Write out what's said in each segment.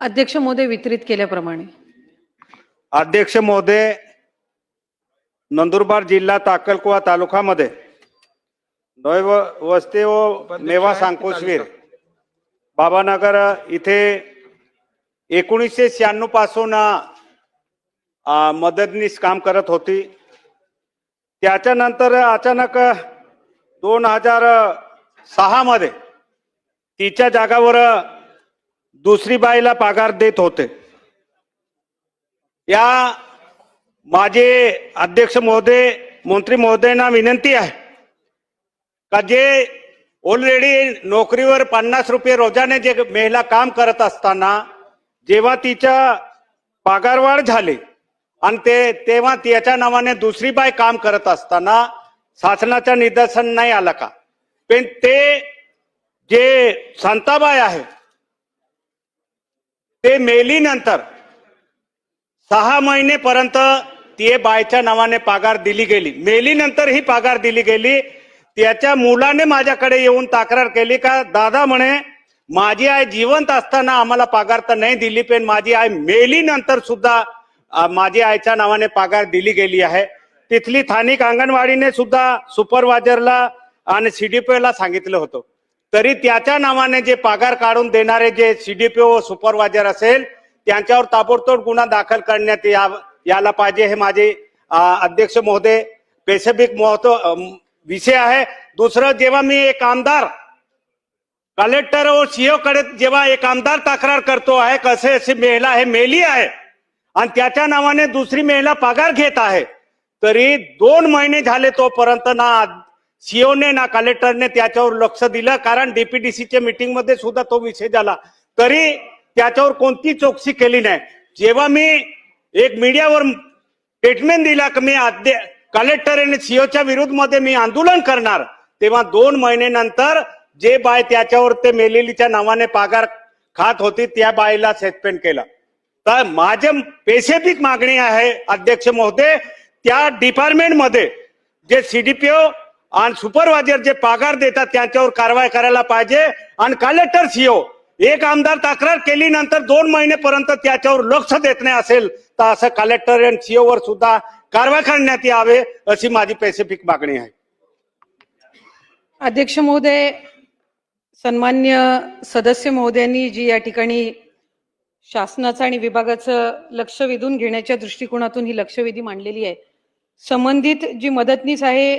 अध्यक्ष महोदय वितरित केल्याप्रमाणे. अध्यक्ष महोदय नंदुरबार जिल्हा ताकलकुवा तालुक्यामध्ये नवे वस्ती व मेवा सांकोसवीर. बाबानगर इथे एकोणीसशे शहाण्णवपासून मदतनीस काम करत होती. त्याच्यानंतर अचानक दोन हजार सहा मध्ये तिच्या जागावर दुसरी बाईला पगार देत होते. या माझे अध्यक्ष महोदय मंत्री महोदयांना विनंती आहे का जे ऑलरेडी नोकरीवर पन्नास रुपये रोजाने जे महिला काम करत असताना जेव्हा तिच्या पगारवाढ झाली आणि ते तेव्हा त्याच्या नावाने दुसरी बाई काम करत असताना शासनाच्या निदर्शन नाही आलं का? पण ते जे संताबाई आहे ते मेलीनंतर सहा महिनेपर्यंत ती बायच्या नावाने पगार दिली गेली. मेलीनंतर ही पगार दिली गेली. त्याच्या मुलाने माझ्याकडे येऊन तक्रार केली का दादा म्हणे माझी आई जिवंत असताना आम्हाला पगार तर नाही दिली पण माझी आई मेलीनंतर सुद्धा माझी आईच्या नावाने पगार दिली गेली आहे. तिथली स्थानिक अंगणवाडीने सुद्धा सुपरवायझरला आणि सीडीपीला सांगितलं होतं. तरी त्याच्या नावाने जे पगार काढून देणारे जे सीडीपीओ सुपरवायझर असेल त्यांच्यावर ताबडतोब गुन्हा दाखल करण्यात या यायला पाहिजे हे माझे अध्यक्ष महोदय स्पेसिफिक महत्त्व विषय आहे. दुसरं जेव्हा मी एक आमदार कलेक्टर व सीओ कडे जेव्हा एक आमदार तक्रार करतो आहे कसे अशी महिला हे मेली आहे आणि त्याच्या नावाने दुसरी महिला पगार घेत आहे तरी दोन महिने झाले तोपर्यंत ना सीओने ना कलेक्टरने त्याच्यावर लक्ष दिलं कारण डीपीडीसीच्या मीटिंगमध्ये सुद्धा तो विषय झाला. तरी त्याच्यावर कोणती चौकशी केली नाही. जेव्हा मी एक मीडियावर स्टेटमेंट दिला की मी कलेक्टर आणि सीओच्या विरुद्धमध्ये मी आंदोलन करणार तेव्हा दोन महिन्यानंतर जे बाय त्याच्यावर ते मेलेलीच्या नावाने पगार खात होती त्या बाईला सस्पेंड केलं. तर माझे स्पेसिफिक मागणी आहे अध्यक्ष महोदय त्या डिपार्टमेंटमध्ये जे सीडीपीओ आणि सुपरवायझर जे पगार देतात त्यांच्यावर कारवाई करायला पाहिजे. आणि कलेक्टर सीओ एक आमदार तक्रार केली नंतर दोन महिनेपर्यंत त्याच्यावर लक्ष देत नाही असेल तर असं कलेक्टर आणि सीओ वर सुद्धा कारवाई करण्यात यावे अशी माझी पेसिफिक मागणी आहे. अध्यक्ष महोदय सन्मान्य सदस्य महोदयांनी जी या ठिकाणी शासनाचं आणि विभागाचं लक्ष वेधून घेण्याच्या दृष्टिकोनातून ही लक्षवेधी मांडलेली आहे. संबंधित जी मदतनीस आहे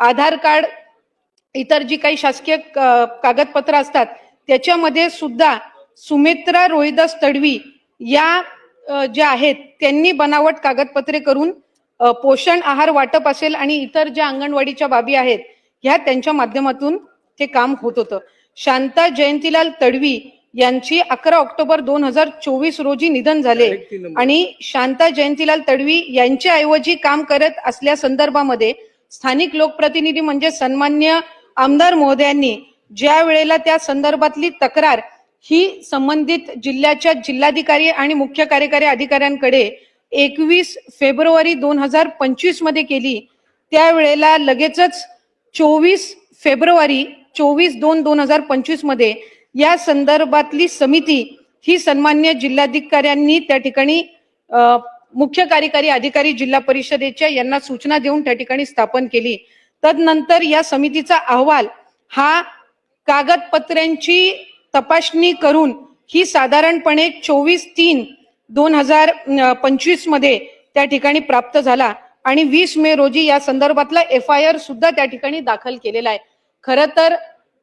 आधार कार्ड इतर जी काही शासकीय कागदपत्र असतात त्याच्यामध्ये सुद्धा सुमित्रा रोहिदास तडवी या ज्या आहेत त्यांनी बनावट कागदपत्रे करून पोषण आहार वाटप असेल आणि इतर ज्या अंगणवाडीच्या बाबी आहेत ह्या त्यांच्या माध्यमातून ते काम होत होतं. शांता जयंतीलाल तडवी यांची अकरा ऑक्टोबर दोन हजार चोवीस रोजी निधन झाले आणि शांता जयंतीलाल तडवी यांच्या ऐवजी काम करत असल्या संदर्भामध्ये स्थानिक लोकप्रतिनिधी म्हणजे सन्मान्य आमदार महोदयांनी ज्या वेळेला त्या संदर्भातली तक्रार ही संबंधित जिल्ह्याच्या जिल्हाधिकारी आणि मुख्य कार्यकारी अधिकाऱ्यांकडे एकवीस फेब्रुवारी दोन हजार पंचवीसमध्ये केली. त्यावेळेला लगेचच चोवीस फेब्रुवारी चोवीस दोन दोन हजार पंचवीसमध्ये या संदर्भातली समिती ही सन्मान्य जिल्हाधिकाऱ्यांनी त्या ठिकाणी मुख्य कार्यकारी अधिकारी जिल्हा परिषदेच्या यांना सूचना देऊन त्या ठिकाणी स्थापन केली. तदनंतर या समितीचा अहवाल हा कागदपत्र्यांची तपासणी करून ही साधारणपणे चोवीस तीन दोन हजार पंचवीसमध्ये त्या ठिकाणी प्राप्त झाला आणि वीस मे रोजी या संदर्भातला एफ आय आर सुद्धा त्या ठिकाणी दाखल केलेला आहे. खर तर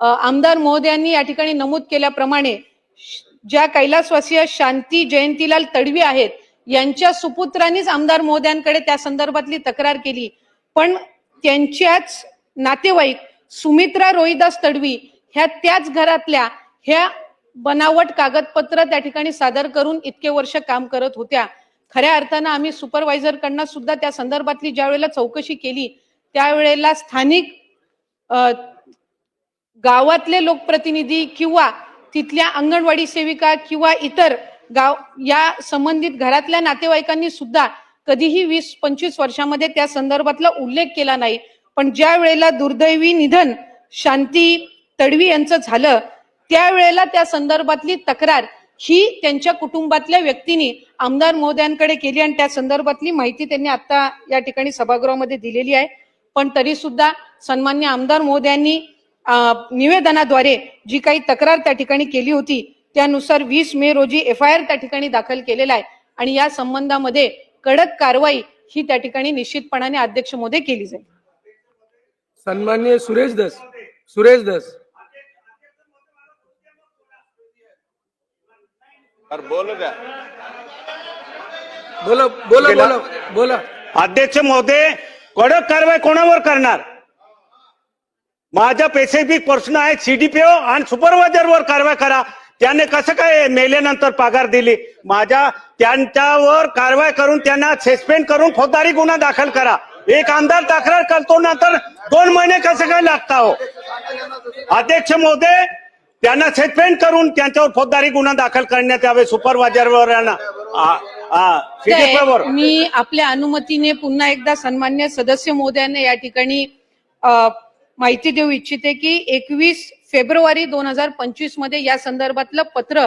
आमदार महोदयांनी या ठिकाणी नमूद केल्याप्रमाणे श- ज्या कैलासवासीय शांती जयंतीलाल तडवी आहेत यांच्या सुपुत्रांनीच आमदार महोदयांकडे त्या संदर्भातली तक्रार केली. पण त्यांच्याच नातेवाईक सुमित्रा रोहिदास तडवी ह्या त्याच घरातल्या ह्या बनावट कागदपत्र त्या ठिकाणी सादर करून इतके वर्ष काम करत होत्या. खऱ्या अर्थानं आम्ही सुपरवायझरकडनं सुद्धा त्या संदर्भातली ज्या वेळेला चौकशी केली त्यावेळेला स्थानिक गावातले लोकप्रतिनिधी किंवा तिथल्या अंगणवाडी सेविका किंवा इतर गाव या संबंधित घरातल्या नातेवाईकांनी सुद्धा कधीही वीस पंचवीस वर्षामध्ये त्या संदर्भातला उल्लेख केला नाही. पण ज्या वेळेला दुर्दैवी निधन शांती तडवी यांचं झालं त्यावेळेला त्या संदर्भातली तक्रार ही त्यांच्या कुटुंबातल्या व्यक्तींनी आमदार महोदयांकडे केली आणि त्या संदर्भातली माहिती त्यांनी आता या ठिकाणी सभागृहामध्ये दिलेली आहे. पण तरी सुद्धा सन्मान्य आमदार महोदयांनी निवेदनाद्वारे जी काही तक्रार त्या ठिकाणी केली होती त्यानुसार वीस मे रोजी एफ आय आर त्या ठिकाणी दाखल केलेला आहे. आणि या संबंधामध्ये कडक कारवाई ही त्या ठिकाणी निश्चितपणाने अध्यक्ष महोदय केली जाईल. सन्मान्य सुरेश दस सुरेश दस. बोल द्या बोला बोला. बोला बोला. अध्यक्ष महोदय कडक कारवाई कोणावर करणार? माझ्या पेसिफिक प्रश्न आहे सीडीपीओ आणि सुपरवायझर वर कारवाई करा. त्याने कसं काय मेल्यानंतर पगार दिली? माझ्या त्यांच्यावर कारवाई करून त्यांना सस्पेंड करून फौजदारी गुन्हा दाखल करा. एक आमदार तक्रार करतो नंतर दोन महिने कसं काय लागता हो? अध्यक्ष महोदय त्यांना सस्पेंड करून त्यांच्यावर फौजदारी गुन्हा दाखल करण्यात यावे सुपरवायझरवर मी आपल्या अनुमतीने पुन्हा एकदा सन्मान्य सदस्य महोदयांना या ठिकाणी माहिती देऊ इच्छिते की एकवीस फेब्रुवारी दोन हजार पंचवीसमध्ये या संदर्भातलं पत्र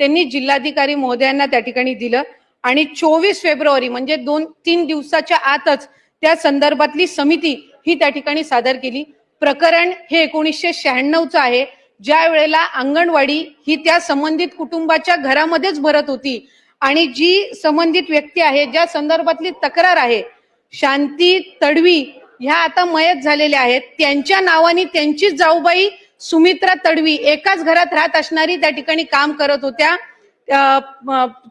त्यांनी जिल्हाधिकारी महोदयांना त्या ठिकाणी दिलं. आणि चोवीस फेब्रुवारी म्हणजे दोन तीन दिवसाच्या आतच त्या संदर्भातली समिती ही त्या ठिकाणी सादर केली. प्रकरण हे एकोणीसशे शहाण्णवचं आहे. ज्या वेळेला अंगणवाडी ही त्या संबंधित कुटुंबाच्या घरामध्येच भरत होती आणि जी संबंधित व्यक्ती आहे ज्या संदर्भातली तक्रार आहे शांती तडवी ह्या आता मयत झालेल्या आहेत. त्यांच्या नावाने त्यांचीच जाऊबाई सुमित्रा तडवी एकाच घरात राहत असणारी त्या ठिकाणी काम करत होत्या.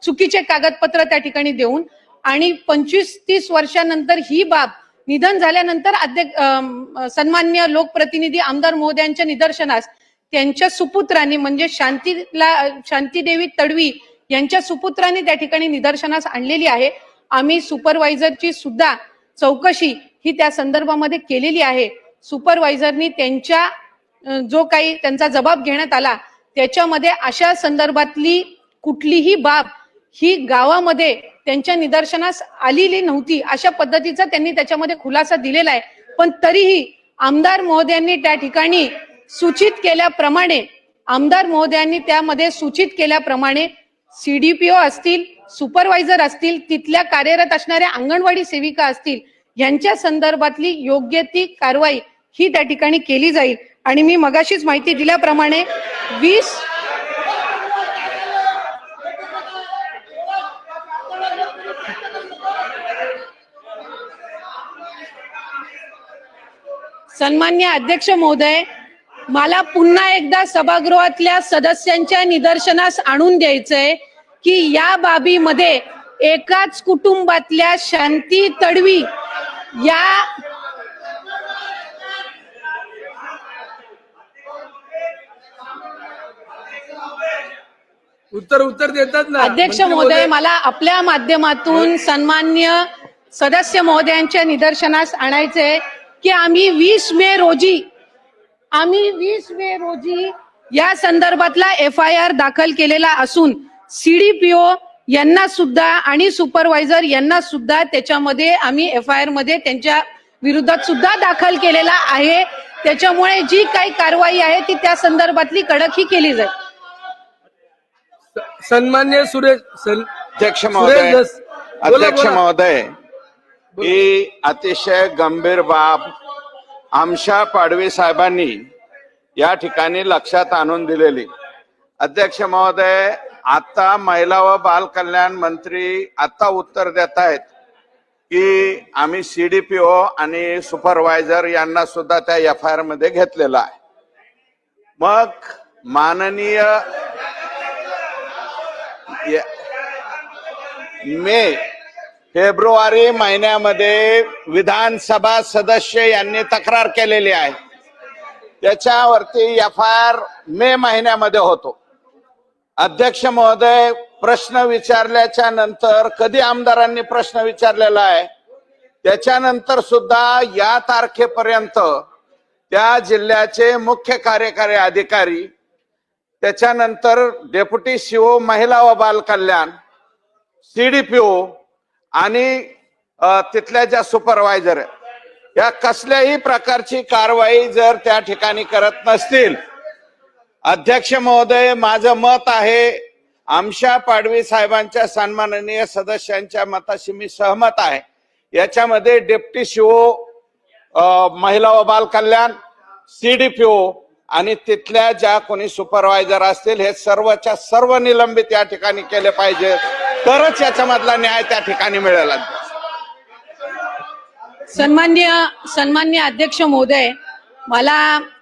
चुकीचे कागदपत्र त्या ठिकाणी देऊन. आणि पंचवीस तीस वर्षानंतर ही बाब निधन झाल्यानंतर अध्यक्ष सन्मान्य लोकप्रतिनिधी आमदार महोदयांच्या निदर्शनास त्यांच्या सुपुत्रांनी म्हणजे शांतीला शांतीदेवी तडवी यांच्या सुपुत्रांनी त्या ठिकाणी निदर्शनास आणलेली आहे. आम्ही सुपरवायझरची सुद्धा चौकशी ही त्या संदर्भामध्ये केलेली आहे. सुपरवायझरनी त्यांच्या जो काही त्यांचा जबाब घेण्यात आला त्याच्यामध्ये अशा संदर्भातली कुठलीही बाब ही गावामध्ये त्यांच्या निदर्शनास आलेली नव्हती अशा पद्धतीचा त्यांनी त्याच्यामध्ये खुलासा दिलेला आहे. पण तरीही आमदार महोदयांनी त्या ठिकाणी सूचित केल्याप्रमाणे आमदार महोदयांनी त्यामध्ये सूचित केल्याप्रमाणे सीडीपीओ असतील सुपरवायझर असतील तिथल्या कार्यरत असणाऱ्या अंगणवाडी सेविका असतील यांच्या संदर्भातली योग्य ती कारवाई ही त्या ठिकाणी केली जाईल. आणि मी मगाशीच माहिती दिल्याप्रमाणे वीस सन्मान्य अध्यक्ष महोदय मला पुन्हा एकदा सभागृहातल्या सदस्यांच्या निदर्शनास आणून द्यायचंय की या बाबीमध्ये एकाच कुटुंबातल्या शांती तडवी या उत्तर उत्तर देतात ना. अध्यक्ष महोदय मला आपल्या माध्यमातून सन्मान्य सदस्य महोदयांच्या निदर्शनास आणायचे की आम्ही वीस मे रोजी आम्ही वीस मे रोजी या संदर्भातला एफ आय आर दाखल केलेला असून सीडीपीओ यांना सुद्धा आणि सुपरवायझर यांना सुद्धा त्याच्यामध्ये आम्ही एफ आय आरमध्ये त्यांच्या विरोधात सुद्धा दाखल केलेला आहे. त्याच्यामुळे जी काही कारवाई आहे ती त्या संदर्भातली कडक ही केली जाईल. सन्मान्य सुरेश अध्यक्ष महोदय अध्यक्ष. महोदय ही अतिशय गंभीर बाब आमशा पाडवी साहेबांनी या ठिकाणी लक्षात आणून दिलेली. अध्यक्ष महोदय आता महिला व बाल कल्याण मंत्री आता उत्तर देत आहेत की आम्ही सीडीपीओ आणि सुपरवायझर यांना सुद्धा त्या एफ आय आरमध्ये घेतलेलं आहे. मग माननीय मे फेब्रुवारी महिन्यामध्ये विधानसभा सदस्य यांनी तक्रार केलेली आहे. त्याच्यावरती एफ आय आर मे महिन्यामध्ये होतो. अध्यक्ष महोदय प्रश्न विचारल्याच्या नंतर कधी आमदारांनी प्रश्न विचारलेला आहे त्याच्यानंतर सुद्धा या तारखेपर्यंत त्या जिल्ह्याचे मुख्य कार्यकारी अधिकारी त्याच्यानंतर डेप्युटी सीओ महिला व बाल कल्याण सीडीपीओ आणि तिथल्या ज्या सुपरवायझर या कसल्याही प्रकारची कारवाई जर त्या ठिकाणी करत नसतील. अध्यक्ष महोदय माझं मत आहे आमशा पाडवी साहेबांच्या सन्माननीय सदस्यांच्या मताशी मी सहमत आहे. याच्यामध्ये डेप्टी सीओ महिला व बाल कल्याण सीडीपीओ आणि तिथल्या ज्या कोणी सुपरवायझर असतील हे सर्वच्या सर्व निलंबित या ठिकाणी केले पाहिजे. तरच याच्यामधला न्याय त्या ठिकाणी मिळेल. सन्मान्य सन्मान्य अध्यक्ष महोदय मला